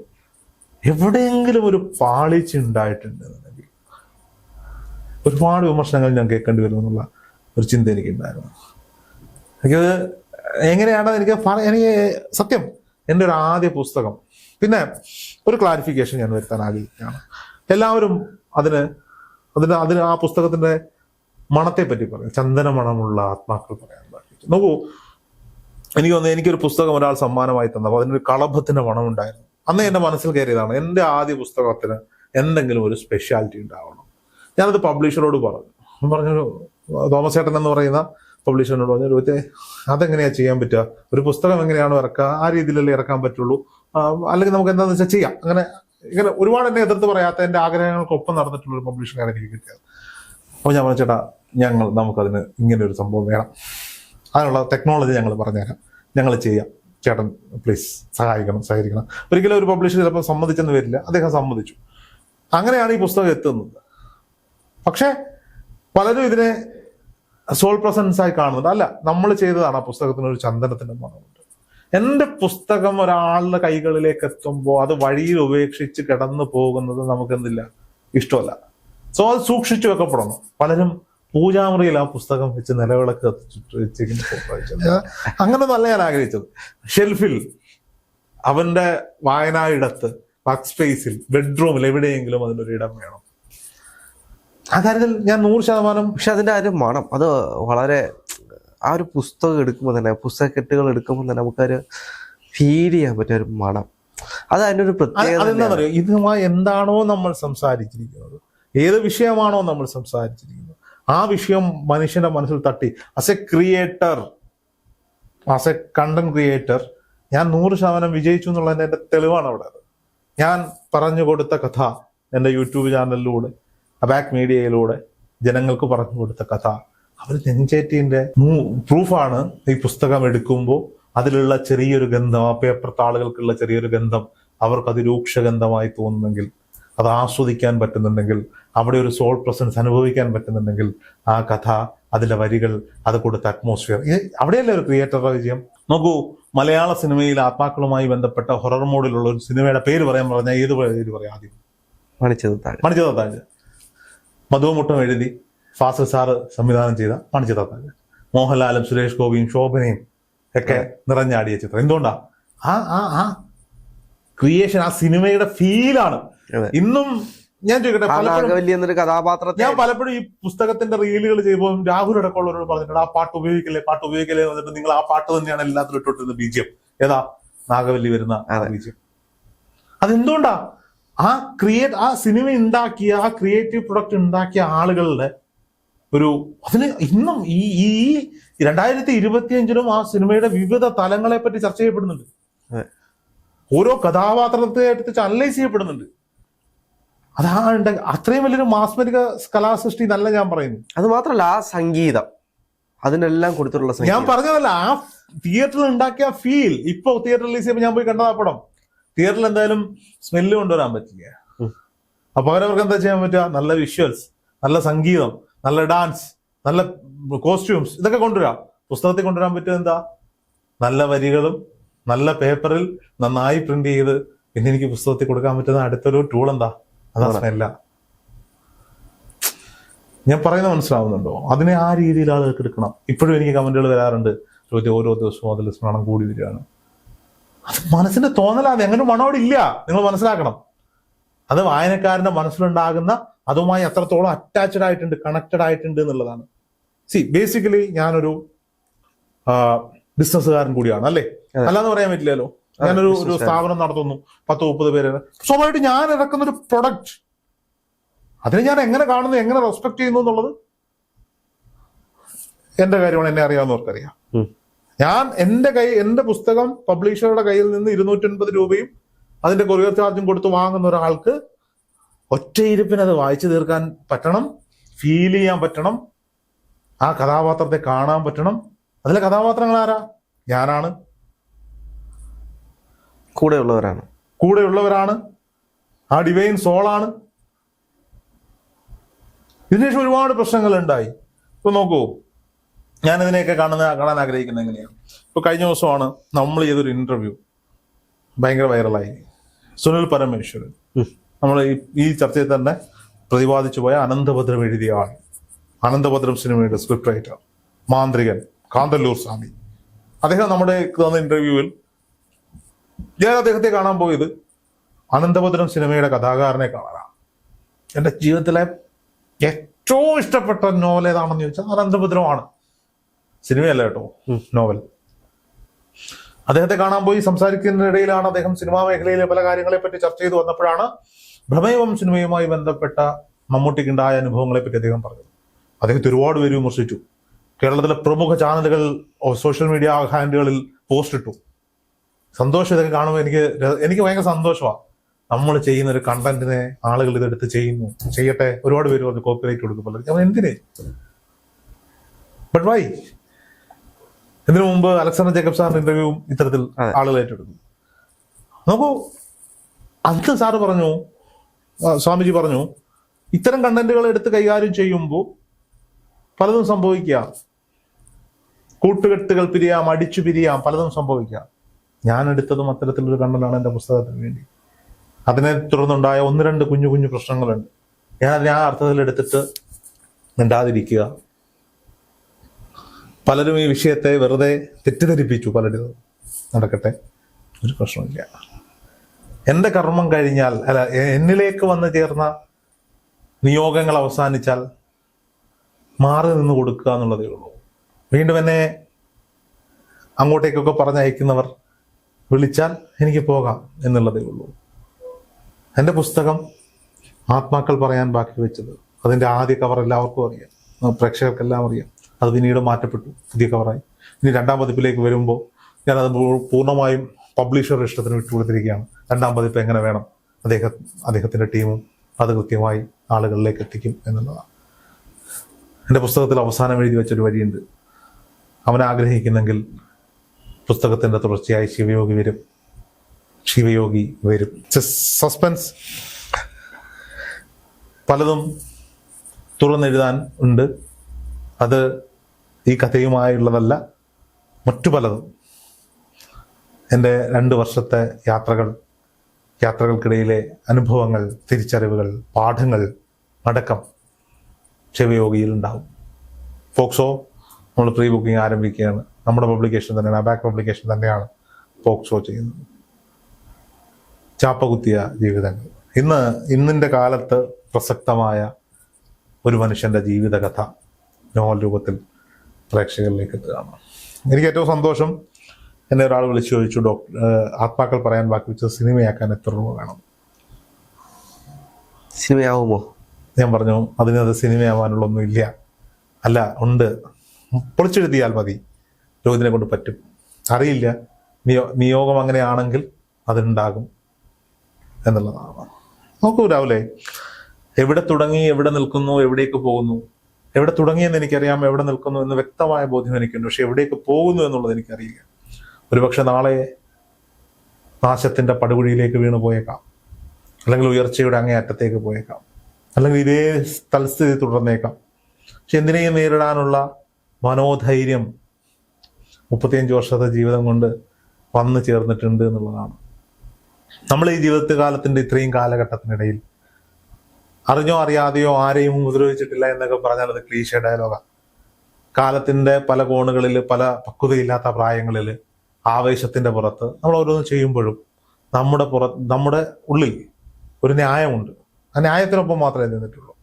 A: എവിടെയെങ്കിലും ഒരു പാളിച്ച ഉണ്ടായിട്ടുണ്ട് എന്നുണ്ടെങ്കിൽ ഒരുപാട് വിമർശനങ്ങൾ ഞാൻ കേൾക്കേണ്ടി വരും എന്നുള്ള ഒരു ചിന്ത എനിക്കുണ്ടായിരുന്നു. എനിക്കത് എങ്ങനെയാണെന്ന് എനിക്ക് എനിക്ക് സത്യം എന്റെ ഒരു ആദ്യ പുസ്തകം. പിന്നെ ഒരു ക്ലാരിഫിക്കേഷൻ ഞാൻ വരുത്താൻ ആഗ്രഹിക്കുകയാണ്. എല്ലാവരും അതിന് അതിന് അതിന് ആ പുസ്തകത്തിന്റെ മണത്തെ പറ്റി പറയും. ചന്ദന മണമുള്ള ആത്മാക്കൾ പറയാൻ നോക്കൂ എനിക്ക് തോന്നുന്നു എനിക്കൊരു പുസ്തകം ഒരാൾ സമ്മാനമായി തന്നു. തന്നപ്പോൾ അതിനൊരു കളഭത്തിന്റെ മണം ഉണ്ടായിരുന്നു അന്ന് എന്റെ മനസ്സിൽ കയറിയതാണ് എന്റെ ആദ്യ പുസ്തകത്തിന് എന്തെങ്കിലും ഒരു സ്പെഷ്യാലിറ്റി ഉണ്ടാവണം. ഞാനത് പബ്ലിഷറോട് പറഞ്ഞു. പറഞ്ഞു തോമസ് ചേട്ടൻ എന്ന് പറയുന്ന പബ്ലിഷറിനോട് പറഞ്ഞു ചോദിച്ചേ അതെങ്ങനെയാ ചെയ്യാൻ പറ്റുക? ഒരു പുസ്തകം എങ്ങനെയാണോ ഇറക്കുക? ആ രീതിയിലല്ലേ ഇറക്കാൻ പറ്റുള്ളൂ. അല്ലെങ്കിൽ നമുക്ക് എന്താണെന്ന് വെച്ചാൽ ചെയ്യാം. അങ്ങനെ ഇങ്ങനെ ഒരുപാട് എന്നെ എതിർത്ത് പറയാത്ത എന്റെ ആഗ്രഹങ്ങൾക്കൊപ്പം നടന്നിട്ടുള്ള ഒരു പബ്ലിഷറാണ് എനിക്ക് കിട്ടിയത്. അപ്പോൾ ഞാൻ പറഞ്ഞു ചേട്ടാ ഞങ്ങൾ നമുക്കതിന് ഇങ്ങനെ ഒരു സംഭവം വേണം. അതിനുള്ള ടെക്നോളജി ഞങ്ങൾ പറഞ്ഞുതരാം ഞങ്ങൾ ചെയ്യാം. ചേട്ടൻ പ്ലീസ് സഹായിക്കണം സഹകരിക്കണം. ഒരിക്കലും ഒരു പബ്ലിഷർ ചിലപ്പോൾ സമ്മതിച്ചെന്ന് വരില്ല. അദ്ദേഹം സമ്മതിച്ചു. അങ്ങനെയാണ് ഈ പുസ്തകം എത്തുന്നത്. പക്ഷേ പലരും ഇതിനെ സോൾ പ്രസൻസ് ആയി കാണുന്നുണ്ട്. അല്ല നമ്മൾ ചെയ്തതാണ് ആ പുസ്തകത്തിന് ഒരു ചന്ദനത്തിന്റെ മണമുണ്ട്. എന്റെ പുസ്തകം ഒരാളുടെ കൈകളിലേക്ക് എത്തുമ്പോൾ അത് വഴിയിൽ ഉപേക്ഷിച്ച് കിടന്നു പോകുന്നത് നമുക്ക് എന്തില്ല? ഇഷ്ടമല്ല. സോ അത് സൂക്ഷിച്ചു വെക്കപ്പെടണം. പലരും പൂജാമുറിയിൽ ആ പുസ്തകം വെച്ച് നിലവിളക്ക് വെച്ചിട്ട് അങ്ങനെ നല്ല ഞാൻ ആഗ്രഹിച്ചത്. ഷെൽഫിൽ അവന്റെ വായനായിടത്ത് വർക്ക് സ്പേസിൽ ബെഡ്റൂമിൽ എവിടെയെങ്കിലും അതിനൊരു ഇടം വേണം. ആ കാര്യത്തിൽ ഞാൻ നൂറ് ശതമാനം
B: പക്ഷെ അതിന്റെ ആ ഒരു മണം അത് വളരെ ആ ഒരു പുസ്തകം എടുക്കുമ്പോൾ തന്നെ പുസ്തകക്കെട്ടുകൾ എടുക്കുമ്പോൾ തന്നെ നമുക്കൊരു ഫീൽ ചെയ്യാൻ പറ്റിയ ഒരു മണം. അത് അതിന്റെ ഒരു പ്രത്യേകത
A: ഇതുമായി എന്താണോ നമ്മൾ സംസാരിച്ചിരിക്കുന്നത്. ഏത് വിഷയമാണോ നമ്മൾ സംസാരിച്ചിരിക്കുന്നത്. ആ വിഷയം മനുഷ്യന്റെ മനസ്സിൽ തട്ടി. As a creator as a content creator ഞാൻ നൂറ് ശതമാനം വിജയിച്ചു എന്നുള്ളതിന്റെ എന്റെ തെളിവാണ് അവിടെ ഞാൻ പറഞ്ഞു കൊടുത്ത കഥ എന്റെ യൂട്യൂബ് ചാനലിലൂടെ അബാക്ക് മീഡിയയിലൂടെ ജനങ്ങൾക്ക് പറഞ്ഞു കൊടുത്ത കഥ. അവർ നെഞ്ചേറ്റീന്റെ പ്രൂഫാണ് ഈ പുസ്തകം എടുക്കുമ്പോൾ അതിലുള്ള ചെറിയൊരു ഗന്ധം ആ പേപ്പർ താളുകൾക്കുള്ള ചെറിയൊരു ഗന്ധം അവർക്ക് അതിരൂക്ഷ ഗന്ധമായി തോന്നുന്നെങ്കിൽ അത് ആസ്വദിക്കാൻ പറ്റുന്നുണ്ടെങ്കിൽ അവിടെ ഒരു സോൾ പ്രസൻസ് അനുഭവിക്കാൻ പറ്റുന്നുണ്ടെങ്കിൽ ആ കഥ അതിലെ വരികൾ അത് കൊടുത്ത അറ്റ്മോസ്ഫിയർ. ഇത് അവിടെയല്ലേ ഒരു ക്രിയേറ്ററുടെ വിജയം? നോക്കൂ മലയാള സിനിമയിൽ ആത്മാക്കളുമായി ബന്ധപ്പെട്ട ഹൊറർ മോഡിലുള്ള ഒരു സിനിമയുടെ പേര് പറയാൻ പറഞ്ഞാൽ ഏത് പേര് പറയാം ആദ്യം?
B: മണിച്ചത് മണിച്ചത്
A: മധുവമുട്ടം മധുമുട്ടം എഴുതി. ഫാസിൽ സാറ് സംവിധാനം ചെയ്ത മണിച്ചിത്രത്താഴ് മോഹൻലാലും സുരേഷ് ഗോപിയും ശോഭനയും ഒക്കെ നിറഞ്ഞാടിയ ചിത്രം. എന്തുകൊണ്ടാ? ആ ആ ആ ക്രിയേഷൻ ആ സിനിമയുടെ ഫീലാണ് ഇന്നും ഞാൻ ചോദിക്കട്ടെ
B: എന്നൊരു കഥാപാത്രത്തെ
A: ഞാൻ പലപ്പോഴും ഈ പുസ്തകത്തിന്റെ റീലുകൾ ചെയ്യുമ്പോൾ രാഹുൽ അടക്കമുള്ളവരോട് പറഞ്ഞിട്ടുണ്ട് ആ പാട്ട് ഉപയോഗിക്കല്ലേ പാട്ട് ഉപയോഗിക്കല്ലേ എന്നിട്ട് നിങ്ങൾ ആ പാട്ട് തന്നെയാണ് എല്ലാത്തിലും ഇട്ടോട്ടിരുന്നത് ബീജിയം. ഏതാ? നാഗവല്ലി വരുന്ന
B: ബി
A: ജി എം അതെന്തുകൊണ്ടാ? ആ ക്രിയേറ്റ് ആ സിനിമ ഉണ്ടാക്കിയ ആ ക്രിയേറ്റീവ് പ്രൊഡക്റ്റ് ഉണ്ടാക്കിയ ആളുകളുടെ ഒരു അതിന് ഇന്നും ഈ ഈ രണ്ടായിരത്തി ഇരുപത്തിയഞ്ചിലും ആ സിനിമയുടെ വിവിധ തലങ്ങളെ പറ്റി ചർച്ച ചെയ്യപ്പെടുന്നുണ്ട്. ഓരോ കഥാപാത്രത്തെ എടുത്ത് അനലൈസ് ചെയ്യപ്പെടുന്നുണ്ട്. അതാണ് അത്രയും വലിയൊരു മാസ്മരിക കലാസൃഷ്ടി എന്നല്ല ഞാൻ പറയുന്നു
B: അത് മാത്രല്ല ആ സംഗീതം. അതിനെല്ലാം കൊടുത്തിട്ടുള്ള
A: ഞാൻ പറഞ്ഞതല്ല ആ തിയേറ്ററിൽ ഉണ്ടാക്കിയ ഫീൽ. ഇപ്പൊ തിയേറ്റർ റിലീസ് ചെയ്യുമ്പോൾ ഞാൻ പോയി കണ്ടതാ പടം. തിയേറ്ററിൽ എന്തായാലും സ്മെല്ല് കൊണ്ടുവരാൻ പറ്റില്ല. അപ്പൊ അവരവർക്ക് എന്താ ചെയ്യാൻ പറ്റുക? നല്ല വിഷ്വൽസ് നല്ല സംഗീതം. നല്ല ഡാൻസ് നല്ല കോസ്റ്റ്യൂംസ് ഇതൊക്കെ കൊണ്ടുവരാം. പുസ്തകത്തിൽ കൊണ്ടുവരാൻ പറ്റുക എന്താ? നല്ല വരികളും നല്ല പേപ്പറിൽ നന്നായി പ്രിന്റ് ചെയ്ത് പിന്നെ എനിക്ക് പുസ്തകത്തിൽ കൊടുക്കാൻ പറ്റുന്ന അടുത്തൊരു ടൂൾ എന്താ? അതാ. സ്മെല്ല ഞാൻ പറയുന്നത് മനസ്സിലാവുന്നുണ്ടോ? അതിനെ ആ രീതിയിൽ ആളുകൾക്ക് എടുക്കണം. ഇപ്പോഴും എനിക്ക് കമന്റുകൾ വരാറുണ്ട്. ചോദ്യം ഓരോ ദിവസവും അതിൽ സ്മരണം കൂടി വരികയാണ്. അത് മനസ്സിന്റെ തോന്നലാണ് അങ്ങനെ മണോടില്ല നിങ്ങൾ മനസ്സിലാക്കണം. അത് വായനക്കാരന്റെ മനസ്സിലുണ്ടാകുന്ന അതുമായി അത്രത്തോളം അറ്റാച്ച്ഡ് ആയിട്ടുണ്ട് കണക്റ്റഡ് ആയിട്ടുണ്ട് എന്നുള്ളതാണ്. സി ബേസിക്കലി ഞാനൊരു ബിസിനസ്സുകാരൻ കൂടിയാണ് അല്ലേ? അല്ലാന്ന് പറയാൻ പറ്റില്ലല്ലോ. ഞാനൊരു ഒരു സ്ഥാപനം നടത്തുന്നു പത്ത് മുപ്പത് പേര്. സ്വാഭാവികമായിട്ട് ഞാൻ ഇറക്കുന്ന ഒരു പ്രൊഡക്റ്റ് അതിനെ ഞാൻ എങ്ങനെ കാണുന്നു എങ്ങനെ റെസ്പെക്ട് ചെയ്യുന്നു എന്നുള്ളത് എന്റെ കാര്യമാണ് എന്നെ അറിയാവുന്നവർക്കറിയാം ഞാൻ എന്റെ കൈ എന്റെ പുസ്തകം പബ്ലിഷറുടെ കയ്യിൽ നിന്ന് ഇരുന്നൂറ്റൻപത് രൂപയും അതിന്റെ കൊറിയർ ചാർജും കൊടുത്ത് വാങ്ങുന്ന ഒരാൾക്ക് ഒറ്റയിരുപ്പിന് അത് വായിച്ചു തീർക്കാൻ പറ്റണം ഫീൽ ചെയ്യാൻ പറ്റണം ആ കഥാപാത്രത്തെ കാണാൻ പറ്റണം. അതിലെ കഥാപാത്രങ്ങൾ ആരാ? ഞാനാണ്.
B: കൂടെയുള്ളവരാണ്.
A: കൂടെയുള്ളവരാണ്. ആ ഡിവൈൻ സോളാണ് ഇതിനുശേഷം ഒരുപാട് പ്രശ്നങ്ങൾ ഉണ്ടായി. ഇപ്പൊ നോക്കൂ ഞാൻ ഇതിനെയൊക്കെ കാണുന്ന കാണാൻ ആഗ്രഹിക്കുന്നത് എങ്ങനെയാണ് ഇപ്പൊ കഴിഞ്ഞ ദിവസമാണ് നമ്മൾ ചെയ്തൊരു ഇന്റർവ്യൂ ഭയങ്കര വൈറലായി സുനിൽ പരമേശ്വരൻ. നമ്മൾ ഈ ഈ ചർച്ചയിൽ തന്നെ പ്രതിപാദിച്ചു പോയ അനന്തഭദ്രം എഴുതിയ ആൾ. അനന്തഭദ്രം സിനിമയുടെ സ്ക്രിപ്റ്റ് റൈറ്റർ മാന്ത്രികൻ കാന്തല്ലൂർ സ്വാമി. അദ്ദേഹം നമ്മുടെ തന്ന ഇന്റർവ്യൂവിൽ ഞാൻ അദ്ദേഹത്തെ കാണാൻ പോയത് അനന്തഭദ്രം സിനിമയുടെ കഥാകാരനെ കാണാനാണ്. എന്റെ ജീവിതത്തിലെ ഏറ്റവും ഇഷ്ടപ്പെട്ട നോവൽ ഏതാണെന്ന് ചോദിച്ചാൽ അനന്തഭദ്രമാണ്. സിനിമയല്ല കേട്ടോ നോവൽ അദ്ദേഹത്തെ കാണാൻ പോയി സംസാരിക്കുന്നതിനിടയിലാണ് അദ്ദേഹം സിനിമാ മേഖലയിലെ പല കാര്യങ്ങളെ പറ്റി ചർച്ച ചെയ്തു വന്നപ്പോഴാണ് ഭ്രമയവം സിനിമയുമായി ബന്ധപ്പെട്ട മമ്മൂട്ടിക്കുണ്ടായ അനുഭവങ്ങളെ പറ്റി അദ്ദേഹം പറഞ്ഞത്. അദ്ദേഹത്തെ ഒരുപാട് പേര് വിമർശിച്ചു. കേരളത്തിലെ പ്രമുഖ ചാനലുകൾ സോഷ്യൽ മീഡിയ ഹാൻഡുകളിൽ പോസ്റ്റ് ഇട്ടു. സന്തോഷം ഇതൊക്കെ കാണുമ്പോൾ എനിക്ക് എനിക്ക് ഭയങ്കര സന്തോഷമാണ് നമ്മൾ ചെയ്യുന്ന ഒരു കണ്ടന്റിനെ ആളുകൾ ഇതെടുത്ത് ചെയ്യുന്നു. ചെയ്യട്ടെ ഒരുപാട് പേര് പറഞ്ഞു കോപ്പിറൈറ്റ് കൊടുക്കും. പലരും എന്തിന്? ബട്ട് വൈ ഇതിനു മുമ്പ് അലക്സാണ്ടർ ജേക്കബ് സാറിന്റെ ഇന്റർവ്യൂവും ഇത്തരത്തിൽ. ആളുകൾ ഏറ്റെടുത്തു നോക്കൂ അന്ന് സാറ് പറഞ്ഞു സ്വാമിജി പറഞ്ഞു ഇത്തരം കണ്ടന്റുകൾ എടുത്ത് കൈകാര്യം ചെയ്യുമ്പോൾ പലതും സംഭവിക്കുക കൂട്ടുകെട്ടുകൾ പിരിയാം അടിച്ചു പിരിയാം പലതും സംഭവിക്കാം. ഞാൻ എടുത്തതും അത്തരത്തിലൊരു കണ്ടന്റാണ് എന്റെ പുസ്തകത്തിന് വേണ്ടി. അതിനെ തുടർന്നുണ്ടായ ഒന്ന് രണ്ട് കുഞ്ഞു കുഞ്ഞു പ്രശ്നങ്ങളുണ്ട്. ഞാൻ അതിനെ ആ അർത്ഥത്തിൽ എടുത്തിട്ട് മിണ്ടാതിരിക്കുക. പലരും ഈ വിഷയത്തെ വെറുതെ തെറ്റിദ്ധരിപ്പിച്ചു. പലരും നടക്കട്ടെ. ഒരു പ്രശ്നമില്ല എന്റെ കർമ്മം കഴിഞ്ഞാൽ അല്ല എന്നിലേക്ക് വന്നു ചേർന്ന നിയോഗങ്ങൾ അവസാനിച്ചാൽ മാറി നിന്ന് കൊടുക്കുക എന്നുള്ളതേ ഉള്ളൂ. വീണ്ടും എന്നെ അങ്ങോട്ടേക്കൊക്കെ പറഞ്ഞയക്കുന്നവർ വിളിച്ചാൽ എനിക്ക് പോകാം എന്നുള്ളതേ ഉള്ളൂ. എന്റെ പുസ്തകം ആത്മാക്കൾ പറയാൻ ബാക്കി വെച്ചത്. അതിന്റെ ആദ്യ കവർ എല്ലാവർക്കും അറിയാം. പ്രേക്ഷകർക്കെല്ലാം അറിയാം. അത് പിന്നീട് മാറ്റപ്പെട്ടു. പുതിയ കവറായി ഇനി രണ്ടാം പതിപ്പിലേക്ക് വരുമ്പോൾ ഞാൻ അത് പൂർണമായും പബ്ലിഷറുടെ ഇഷ്ടത്തിന് വിട്ടുകൊടുത്തിരിക്കുകയാണ്. രണ്ടാം പതിപ്പ് എങ്ങനെ വേണം? അദ്ദേഹം അദ്ദേഹത്തിന്റെ ടീമും അത് കൃത്യമായി ആളുകളിലേക്ക് എത്തിക്കും എന്നുള്ളതാണ്. എന്റെ പുസ്തകത്തിൽ അവസാനം എഴുതി വെച്ചൊരു വരിയുണ്ട്. അവൻ ആഗ്രഹിക്കുന്നെങ്കിൽ പുസ്തകത്തിന്റെ തുടർച്ചയായി ശിവയോഗി വരും. ശിവയോഗി വരും. സസ്പെൻസ് പലതും തുറന്നെഴുതാൻ ഉണ്ട്. അത് ഈ കഥയുമായുള്ളതല്ല മറ്റു പലതും. എന്റെ രണ്ട് വർഷത്തെ യാത്രകൾ യാത്രകൾക്കിടയിലെ അനുഭവങ്ങൾ തിരിച്ചറിവുകൾ പാഠങ്ങൾ അടക്കം ശിവയോഗിയിൽ ഉണ്ടാവും. ഫോക്സോ നമ്മൾ പ്രീ ബുക്കിംഗ് ആരംഭിക്കുകയാണ്. നമ്മുടെ പബ്ലിക്കേഷൻ തന്നെയാണ് അബാക് പബ്ലിക്കേഷൻ തന്നെയാണ് ഫോക്സോ ചെയ്യുന്നത്. ചാപ്പകുത്തിയ ജീവിതങ്ങൾ. ഇന്ന് ഇന്നിന്റെ കാലത്ത് പ്രസക്തമായ ഒരു മനുഷ്യന്റെ ജീവിതകഥ നോവൽ രൂപത്തിൽ പ്രേക്ഷകരിലേക്ക് എത്തുകയാണ്. എനിക്ക് ഏറ്റവും സന്തോഷം എന്നെ ഒരാൾ വിളിച്ചു ചോദിച്ചു ഡോക്ടർ ആത്മാക്കൾ പറയാൻ ബാക്കി വെച്ച സിനിമയാക്കാൻ എത്ര രൂപ വേണം?
B: സിനിമയാവുമോ?
A: ഞാൻ പറഞ്ഞു അതിനത് സിനിമയാവാനുള്ളൊന്നും ഇല്ല. അല്ല ഉണ്ട്. പൊളിച്ചെഴുതിയാൽ മതി. രോഹിതിനെ കൊണ്ട് പറ്റും. അറിയില്ല. നിയോ നിയോഗം അങ്ങനെയാണെങ്കിൽ അതുണ്ടാകും. എന്നുള്ളതാണ്. നോക്കൂ രാവിലെ എവിടെ തുടങ്ങി എവിടെ നിൽക്കുന്നു എവിടേക്ക് പോകുന്നു എവിടെ തുടങ്ങിയെന്ന് എനിക്കറിയാം എവിടെ നിൽക്കുന്നു എന്ന് വ്യക്തമായ ബോധ്യം എനിക്കുണ്ട്. പക്ഷെ എവിടേക്ക് പോകുന്നു എന്നുള്ളത് എനിക്കറിയില്ല. ഒരുപക്ഷെ നാളെ നാശത്തിന്റെ പടുകുഴിയിലേക്ക് വീണു പോയേക്കാം. അല്ലെങ്കിൽ ഉയർച്ചയുടെ അങ്ങേയറ്റത്തേക്ക് പോയേക്കാം. അല്ലെങ്കിൽ ഇതേ തൽസ്ഥിതി തുടർന്നേക്കാം. പക്ഷെ എന്തിനേയും നേരിടാനുള്ള മനോധൈര്യം മുപ്പത്തിയഞ്ച് വർഷത്തെ ജീവിതം കൊണ്ട് വന്നു ചേർന്നിട്ടുണ്ട് എന്നുള്ളതാണ്. നമ്മൾ ഈ ജീവിതകാലത്തിന്റെ ഇത്രയും കാലഘട്ടത്തിനിടയിൽ അറിഞ്ഞോ അറിയാതെയോ ആരെയും ഉപദ്രവിച്ചിട്ടില്ല എന്നൊക്കെ പറഞ്ഞാൽ അത് ക്ലീശ ഡയലോഗാണ് കാലത്തിന്റെ പല കോണുകളിൽ പല പക്വതയില്ലാത്ത പ്രായങ്ങളിൽ ആവേശത്തിന്റെ പുറത്ത് നമ്മൾ ഓരോന്ന് ചെയ്യുമ്പോഴും നമ്മുടെ പുറ നമ്മുടെ ഉള്ളിൽ ഒരു ന്യായമുണ്ട്. ആ ന്യായത്തിനൊപ്പം മാത്രമേ നിന്നിട്ടുള്ളൂ.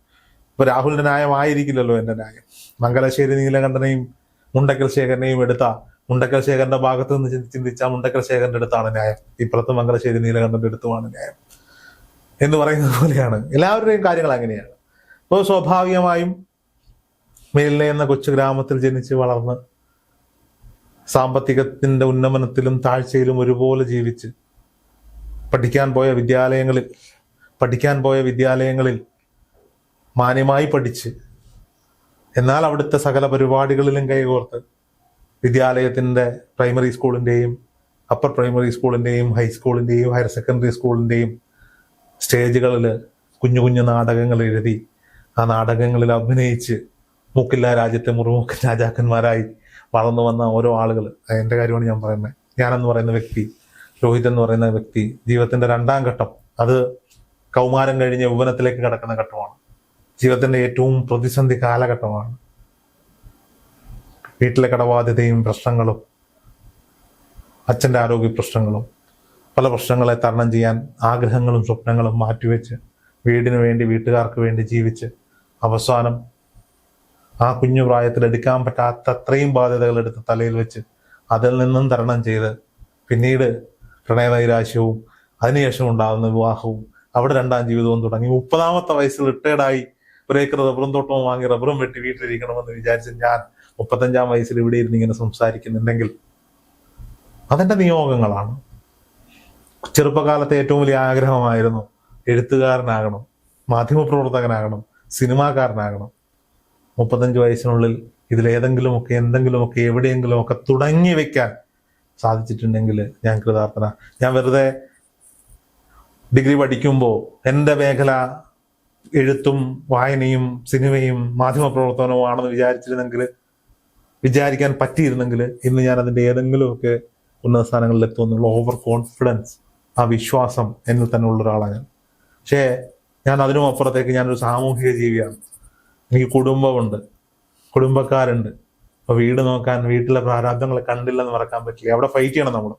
A: ഇപ്പൊ രാഹുലിന്റെ ന്യായമായിരിക്കില്ലല്ലോ എന്റെ ന്യായം. മംഗലശ്ശേരി നീലകണ്ഠനെയും മുണ്ടക്കൽ ശേഖരനെയും എടുത്ത മുണ്ടക്കൽ ശേഖരന്റെ ഭാഗത്ത് നിന്ന് ചിന്തി- ചിന്തിച്ച മുണ്ടക്കൽ ശേഖരന്റെ അടുത്താണ് ന്യായം. ഇപ്പുറത്ത് മംഗലശ്ശേരി നീലകണ്ഠന്റെ അടുത്തുമാണ് ന്യായം. എന്ന് പറയുന്നത് പോലെയാണ്. എല്ലാവരുടെയും കാര്യങ്ങൾ അങ്ങനെയാണ്. അപ്പോൾ സ്വാഭാവികമായും മേലിനെ എന്ന കൊച്ചു ഗ്രാമത്തിൽ ജനിച്ച് വളർന്ന് സാമ്പത്തികത്തിന്റെ ഉന്നമനത്തിലും താഴ്ചയിലും ഒരുപോലെ ജീവിച്ച് പഠിക്കാൻ പോയ വിദ്യാലയങ്ങളിൽ പഠിക്കാൻ പോയ വിദ്യാലയങ്ങളിൽ മാന്യമായി പഠിച്ച് എന്നാൽ അവിടുത്തെ സകല പരിപാടികളിലും കൈകോർത്ത് വിദ്യാലയത്തിന്റെ പ്രൈമറി സ്കൂളിന്റെയും അപ്പർ പ്രൈമറി സ്കൂളിന്റെയും ഹൈസ്കൂളിന്റെയും ഹയർ സെക്കൻഡറി സ്കൂളിന്റെയും സ്റ്റേജുകളിൽ കുഞ്ഞു കുഞ്ഞു നാടകങ്ങൾ എഴുതി ആ നാടകങ്ങളിൽ അഭിനയിച്ച് മൂക്കില്ല രാജ്യത്തെ മുറുമുക്കൻ രാജാക്കന്മാരായി വളർന്നു വന്ന ഓരോ ആളുകൾ. എന്റെ കാര്യമാണ് ഞാൻ പറയുന്നത്. ഞാനെന്ന് പറയുന്ന വ്യക്തി രോഹിത് എന്ന് പറയുന്ന വ്യക്തി ജീവിതത്തിന്റെ രണ്ടാം ഘട്ടം. അത് കൗമാരം കഴിഞ്ഞ് യൗവനത്തിലേക്ക് കടക്കുന്ന ഘട്ടമാണ്. ജീവിതത്തിന്റെ ഏറ്റവും പ്രതിസന്ധി കാലഘട്ടമാണ്. വീട്ടിലെ കടബാധ്യതയും പ്രശ്നങ്ങളും അച്ഛന്റെ ആരോഗ്യ പ്രശ്നങ്ങളും പല പ്രശ്നങ്ങളെ തരണം ചെയ്യാൻ ആഗ്രഹങ്ങളും സ്വപ്നങ്ങളും മാറ്റിവെച്ച് വീടിന് വേണ്ടി വീട്ടുകാർക്ക് വേണ്ടി ജീവിച്ച് അവസാനം ആ കുഞ്ഞു പ്രായത്തിൽ എടുക്കാൻ പറ്റാത്ത അത്രയും ബാധ്യതകൾ എടുത്ത് തലയിൽ വെച്ച് അതിൽ നിന്നും തരണം ചെയ്ത് പിന്നീട് പ്രണയനൈരാശ്യവും അതിനുശേഷം ഉണ്ടാകുന്ന വിവാഹവും അവിടെ രണ്ടാം ജീവിതവും തുടങ്ങി. മുപ്പതാമത്തെ വയസ്സിൽ റിട്ടയർഡായി ഒരു ഏക്കർ റബ്ബറും തോട്ടവും വാങ്ങി റബ്ബറും വെട്ടി വീട്ടിലിരിക്കണമെന്ന് വിചാരിച്ച് ഞാൻ മുപ്പത്തഞ്ചാം വയസ്സിൽ ഇവിടെ ഇരുന്ന് ഇങ്ങനെ സംസാരിക്കുന്നുണ്ടെങ്കിൽ അതെന്റെ നിയോഗങ്ങളാണ്. ചെറുപ്പകാലത്തെ ഏറ്റവും വലിയ ആഗ്രഹമായിരുന്നു എഴുത്തുകാരനാകണം മാധ്യമപ്രവർത്തകനാകണം സിനിമാക്കാരനാകണം. മുപ്പത്തഞ്ച് വയസ്സിനുള്ളിൽ ഇതിലേതെങ്കിലുമൊക്കെ എന്തെങ്കിലുമൊക്കെ എവിടെയെങ്കിലുമൊക്കെ തുടങ്ങി വെക്കാൻ സാധിച്ചിട്ടുണ്ടെങ്കിൽ ഞാൻ കൃതാർത്ഥന. ഞാൻ വെറുതെ ഡിഗ്രി പഠിക്കുമ്പോൾ എന്റെ മേഖല എഴുത്തും വായനയും സിനിമയും മാധ്യമപ്രവർത്തനവും ആണെന്ന് വിചാരിച്ചിരുന്നെങ്കിൽ വിചാരിക്കാൻ പറ്റിയിരുന്നെങ്കിൽ ഇന്ന് ഞാൻ അതിന്റെ ഏതെങ്കിലുമൊക്കെ ഉന്നത സ്ഥാനങ്ങളിൽ എത്തുമെന്നുള്ള ഓവർ കോൺഫിഡൻസ് ആ വിശ്വാസം എന്നിൽ തന്നെ ഉള്ള ഒരാളാണ് ഞാൻ. പക്ഷേ ഞാൻ അതിനും അപ്പുറത്തേക്ക് ഞാനൊരു സാമൂഹിക ജീവിയാണ്. എനിക്ക് കുടുംബമുണ്ട്. കുടുംബക്കാരുണ്ട്. അപ്പൊ വീട് നോക്കാൻ വീട്ടിലെ പ്രാരാബ്ദങ്ങൾ കണ്ടില്ലെന്ന് മറക്കാൻ പറ്റില്ല. അവിടെ ഫൈറ്റ് ചെയ്യണം നമ്മൾ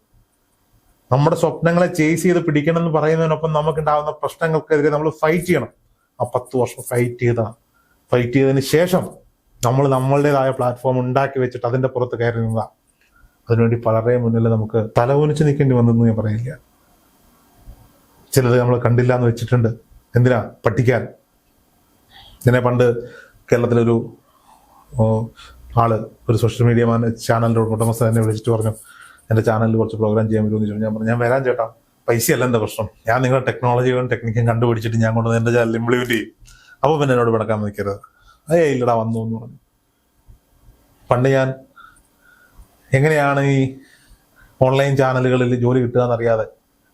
A: നമ്മുടെ സ്വപ്നങ്ങളെ ചേസ് ചെയ്ത് പിടിക്കണം എന്ന് പറയുന്നതിനൊപ്പം നമുക്കുണ്ടാകുന്ന പ്രശ്നങ്ങൾക്കെതിരെ നമ്മൾ ഫൈറ്റ് ചെയ്യണം. ആ പത്ത് വർഷം ഫൈറ്റ് ചെയ്താണ് ഫൈറ്റ് ചെയ്തതിന് ശേഷം നമ്മൾ നമ്മളുടേതായ പ്ലാറ്റ്ഫോം ഉണ്ടാക്കി വെച്ചിട്ട് അതിന്റെ പുറത്ത് കയറി നിന്നതാണ് അതിനുവേണ്ടി പലരുടെയും മുന്നിൽ നമുക്ക് തലകുനിച്ച് നിൽക്കേണ്ടി വന്നെന്ന് ഞാൻ പറയില്ല ചിലത് നമ്മൾ കണ്ടില്ല എന്ന് വെച്ചിട്ടുണ്ട്. എന്തിനാ? പഠിക്കാൻ. ഇതിനെ പണ്ട് കേരളത്തിലൊരു ആൾ ഒരു സോഷ്യൽ മീഡിയ മാൻ ചാനലിന്റെ ഉടമസ്ഥ എന്നെ വിളിച്ചിട്ട് പറഞ്ഞു എന്റെ ചാനലിൽ കുറച്ച് പ്രോഗ്രാം ചെയ്യാൻ പറ്റുമെന്ന് ചോദിച്ചു. ഞാൻ പറഞ്ഞു ഞാൻ വരാൻ ചേട്ടാ. പൈസയല്ല എന്റെ പ്രശ്നം? ഞാൻ നിങ്ങളുടെ ടെക്നോളജികളും ടെക്നിക്കും കണ്ടുപിടിച്ചിട്ട് ഞാൻ കൊണ്ട് എന്റെ ചാനൽ ഇംപ്ലിമെന്റ് ചെയ്യും. അപ്പോൾ പിന്നെ എന്നോട് പിടക്കാൻ നിൽക്കരുത്. അതേ ഇല്ലടാ വന്നു എന്ന് പറഞ്ഞു. പണ്ട് ഞാൻ എങ്ങനെയാണ് ഈ ഓൺലൈൻ ചാനലുകളിൽ ജോലി കിട്ടുക എന്നറിയാതെ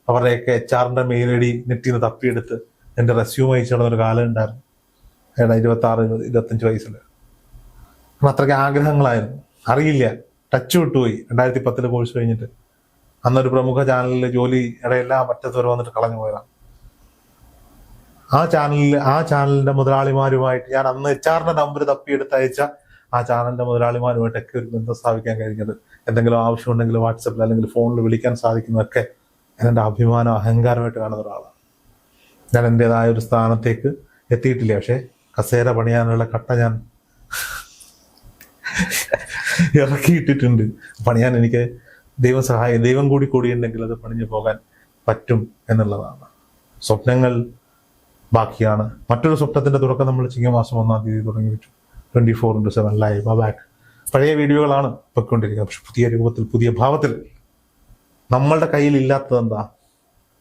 A: അവരുടെയൊക്കെ എച്ച് ആറിന്റെ മെയിൽ ഐ ഡി നെറ്റിൽ നിന്ന് തപ്പിയെടുത്ത് എന്റെ റെസ്യൂം അയച്ചു നടന്ന ഒരു കാലം ഉണ്ടായിരുന്നു. ഏടാ ഇരുപത്തി ആറ് ഇരുപത്തഞ്ച് വയസ്സിൽ അത്രയ്ക്ക് ആഗ്രഹങ്ങളായിരുന്നു. അറിയില്ല. ടച്ച് വിട്ടുപോയി. രണ്ടായിരത്തി പത്തിൽ കോഴ്സ് കഴിഞ്ഞിട്ട്. അന്നൊരു പ്രമുഖ ചാനലിൽ ജോലി ഇടയെല്ലാം പറ്റത്ത് വരെ വന്നിട്ട് കളഞ്ഞു പോയതാണ് ആ ചാനലിൽ ആ ചാനലിന്റെ മുതലാളിമാരുമായിട്ട് ഞാൻ അന്ന് എച്ച് ആറിന്റെ നമ്പർ തപ്പിയെടുത്ത് അയച്ച ആ ചാനലിന്റെ മുതലാളിമാരുമായിട്ടൊക്കെ ഒരു ബന്ധം സ്ഥാപിക്കാൻ കഴിഞ്ഞത് എന്തെങ്കിലും ആവശ്യമുണ്ടെങ്കിൽ വാട്സപ്പിൽ അല്ലെങ്കിൽ ഫോണിൽ വിളിക്കാൻ സാധിക്കുന്നതൊക്കെ എന്റെ അഭിമാനം അഹങ്കാരമായിട്ട് കാണുന്ന ഒരാളാണ്. ഞാൻ എന്റെതായ ഒരു സ്ഥാനത്തേക്ക് എത്തിയിട്ടില്ല. പക്ഷേ കസേര പണിയാനുള്ള കട്ട ഞാൻ ഇറക്കിയിട്ടിട്ടുണ്ട്. പണിയാൻ എനിക്ക് ദൈവം സഹായം ദൈവം കൂടി കൂടിയുണ്ടെങ്കിൽ അത് പണിഞ്ഞു പോകാൻ പറ്റും എന്നുള്ളതാണ്. സ്വപ്നങ്ങൾ ബാക്കിയാണ്. മറ്റൊരു സ്വപ്നത്തിന്റെ തുടക്കം നമ്മൾ ചിങ്ങമാസം ഒന്നാം തീയതി തുടങ്ങി വെച്ചു. Twenty four into seven live back പഴയ വീഡിയോകളാണ് പൊയ്ക്കൊണ്ടിരിക്കുന്നത്. പക്ഷെ പുതിയ രൂപത്തിൽ പുതിയ ഭാവത്തിൽ നമ്മളുടെ കയ്യിൽ ഇല്ലാത്തത് എന്താ?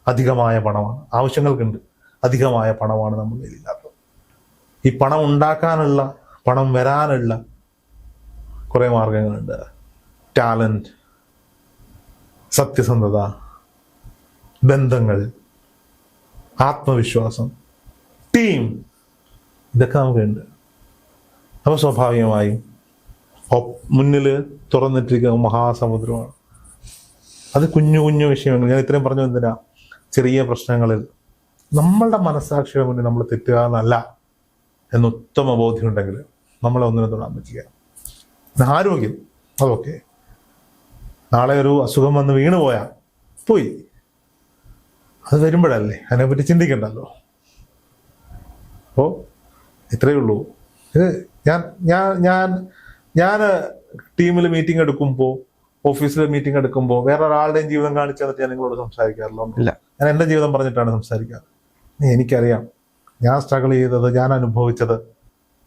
A: അധികമായ പണമാണ്. ആവശ്യങ്ങൾക്കുണ്ട്. അധികമായ പണമാണ് നമ്മുടെ കയ്യിൽ ഇല്ലാത്തത് ഈ പണം ഉണ്ടാക്കാനുള്ള പണം വരാനുള്ള കുറേ മാർഗങ്ങളുണ്ട്. ടാലന്റ് സത്യസന്ധത ബന്ധങ്ങൾ ആത്മവിശ്വാസം ടീം ഇതൊക്കെ നമുക്കുണ്ട്. അപ്പോൾ സ്വാഭാവികമായും മുന്നിൽ തുറന്നിട്ടിരിക്കുന്ന മഹാസമുദ്രമാണ്. അത് കുഞ്ഞു കുഞ്ഞു വിഷയങ്ങൾ. ഞാൻ ഇത്രയും പറഞ്ഞു എന്തിനാ? ചെറിയ പ്രശ്നങ്ങളിൽ. നമ്മളുടെ മനസ്സാക്ഷിയുടെ മുന്നിൽ നമ്മൾ തെറ്റുക എന്നല്ല എന്ന് ഉത്തമ ബോധ്യമുണ്ടെങ്കിൽ നമ്മളെ ഒന്നിനെ തൊടാൻ പറ്റുക ആരോഗ്യം? അതൊക്കെ. നാളെ ഒരു അസുഖം വന്ന് വീണു പോയാൽ പോയി. അത് വരുമ്പോഴല്ലേ? അതിനെപ്പറ്റി ചിന്തിക്കണ്ടല്ലോ. അപ്പോൾ ഇത്രയേ ഉള്ളൂ. ഇത് ഞാൻ ഞാൻ ഞാൻ ഞാൻ ടീമിൽ മീറ്റിംഗ് എടുക്കുമ്പോൾ ഓഫീസിൽ മീറ്റിംഗ് എടുക്കുമ്പോൾ വേറെ ഒരാളുടെയും ജീവിതം കാണിച്ചു തന്നിട്ട് ഞാൻ നിങ്ങളോട് സംസാരിക്കാറില്ല
B: ഇല്ല.
A: ഞാൻ എന്റെ ജീവിതം പറഞ്ഞിട്ടാണ് സംസാരിക്കാറ് എനിക്കറിയാം. ഞാൻ സ്ട്രഗിൾ ചെയ്തത് ഞാൻ അനുഭവിച്ചത്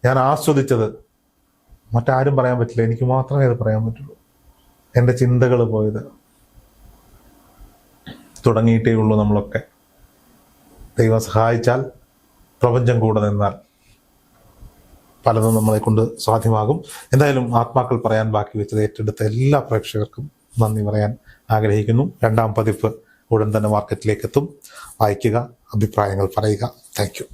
A: ഞാൻ ആസ്വദിച്ചത്. മറ്റാരും പറയാൻ പറ്റില്ല. എനിക്ക് മാത്രമേ അത് പറയാൻ പറ്റുള്ളൂ. എന്റെ ചിന്തകൾ പോയത് തുടങ്ങിയിട്ടേ ഉള്ളൂ നമ്മളൊക്കെ. ദൈവം സഹായിച്ചാൽ പ്രപഞ്ചം കൂടെ നിന്നാൽ പലതും നമ്മളെ കൊണ്ട് സാധ്യമാകും. എന്തായാലും ആത്മാക്കൾ പറയാൻ ബാക്കി വെച്ചത് ഏറ്റെടുത്ത എല്ലാ പ്രേക്ഷകർക്കും നന്ദി പറയാൻ ആഗ്രഹിക്കുന്നു. രണ്ടാം പതിപ്പ് ഉടൻ തന്നെ മാർക്കറ്റിലേക്ക് എത്തും വായിക്കുക അഭിപ്രായങ്ങൾ പറയുക. താങ്ക്